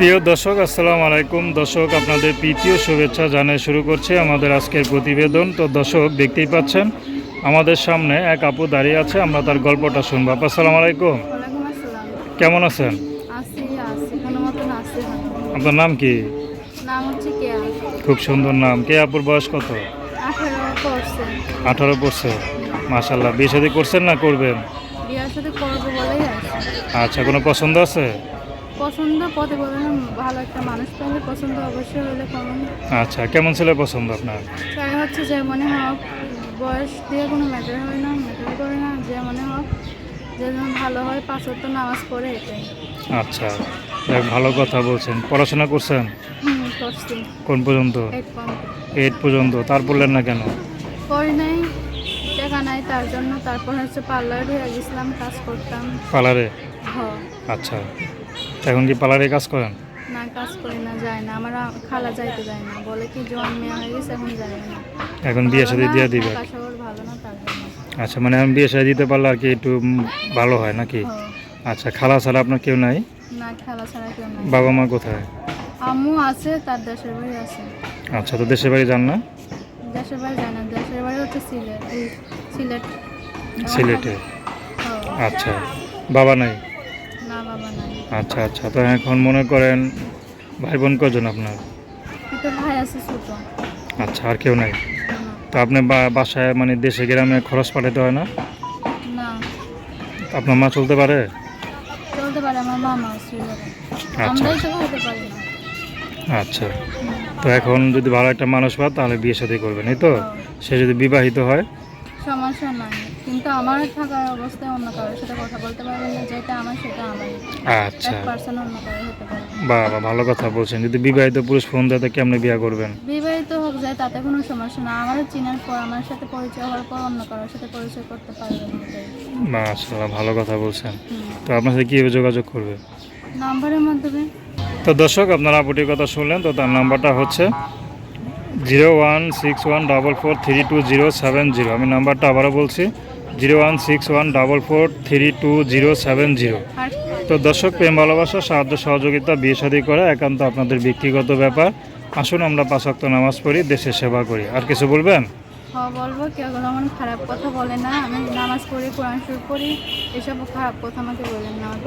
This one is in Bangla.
প্রিয় দর্শক আসসালামু আলাইকুম। দর্শক আপনাদের প্রীতীয় শুভেচ্ছা জানিয়ে শুরু করছে আমাদের আজকের প্রতিবেদন। তো দর্শক দেখতেই পাচ্ছেন আমাদের সামনে এক আপু দাঁড়িয়ে আছে আমরা তার গল্পটা শুনব। আপা আসসালামু আলাইকুম। কেমন আছেন? আছি আছি কোনো মতন আছি আপনার নাম কি? নাম হচ্ছে কেয়া। খুব সুন্দর নাম। কে আপুর বয়স কত? আঠারো পড়ছে মাশাল্লাহ বিয়ে শাদী করছেন না করবেন? বিয়ার সাথে করব বলেই আছে আচ্ছা কোনো পছন্দ আছে? পছন্দ পথে বলে না ভালো একটা মানুষ পেলে পছন্দ অবশ্যই হলে কমন আচ্ছা কেমন ছেলে পছন্দ আপনার? চাই হচ্ছে যে মনে হোক বয়স দিয়ে কোনো ম্যাটার হয় না ম্যাটার করে না যে মনে হোক যে যেন ভালো হয় পাঁচ ওয়াক্ত নামাজ পড়ে এটাই। আচ্ছা যাক, ভালো কথা বলছেন। পড়াশোনা করছেন? হুম করছি। কোন পর্যন্ত? এইট পর্যন্ত। তার পড়লেন না কেন? করি নাই টাকা নাই তার জন্য। তারপর হচ্ছে পার্লার হয়ে গেছিলাম কাজ করতাম। পার্লারে? হ আচ্ছা। এখন কি পার্লারে কাজ করেন? না কাজ করি না যায় না। আমার খালা যাইতে যায় না। বলে কি জোয়ান মেয়ে হয়ে গেছে এখন যায় না। এখন বিয়ে সাথে দিয়ে দিবে। কাশাবর ভালো না তার আচ্ছা মানে এখন বিয়ে সাথে দিতে পারলে আর কি একটু ভালো হয় নাকি। আচ্ছা খালা ছাড়া আপনার কেউ নাই? না খেলা ছাড়া কেউ নাই। বাবা মা কোথায়? আম্মু আছে তার দেশের বাড়ি আছে। আচ্ছা তো দেশের বাড়ি যান না? দেশের বাড়ি যায় না। দেশের বাড়ি হচ্ছে সিলেট সিলেট। সিলেটে? আচ্ছা বাবা নাই? না বাবা নাই। আচ্ছা আচ্ছা। তো এখন মনে করেন ভাই বোন কজন আপনার? ভাই আছে ছোট। আচ্ছা আর কেউ নাই? তো আপনি বা- বাসায় মানে দেশে গ্রামে খরচ পাঠাতে হয় না? আপনার মা চলতে পারে? চলতে পারে আমার মামা আচ্ছা। আমরাই তো হতে পারি না। আচ্ছা। তো এখন যদি ভালো একটা মানুষ পান তাহলে বিয়ে সাথে করবেন এই তো? সে যদি বিবাহিত হয় সমস্যা নাই কিন্তু আমার থাকার অবস্থায় অন্য কারোর সাথে কথা বলতে পারবে না যেটা আমার সেটা আমার আচ্ছা। এক পার্সেন্ট অন্য কারও হতে পারে। বা বা ভালো কথা বলছেন। যদি বিবাহিত পুরুষ ফোন দেয় তো কেমনে বিয়ে করবেন? বিবাহিত হোক যায় তাতে কোনো সমস্যা না। আমারও চিনার পর আমার সাথে পরিচয় হওয়ার পর অন্য কারোর সাথে পরিচয় করতে পারবে না মাশাআল্লাহ ভালো কথা বলছেন। তো আপনার সাথে কীভাবে যোগাযোগ করবে? নাম্বারের মাধ্যমে। তো দর্শক আপনারা আপুটির কথা শুনলেন তো তার নাম্বারটা হচ্ছে zero one six one double four three two zero seven zero. আমি নাম্বারটা আবারও বলছি, zero one six one double four three two zero seven zero. তো দর্শক, প্রেম, ভালোবাসা, সাহায্য, সহযোগিতা, বিয়ে, শাদী করা একান্ত আপনাদের ব্যক্তিগত ব্যাপার। আসুন আমরা পাঁচক্ত নামাজ পড়ি, দেশের সেবা করি। আর কিছু বলবেন? বলব, কেউ যেমন খারাপ কথা বলে না। আমি নামাজ পড়ি, কোরআন এসব খারাপ কথা আমাকে বলেন না, আমার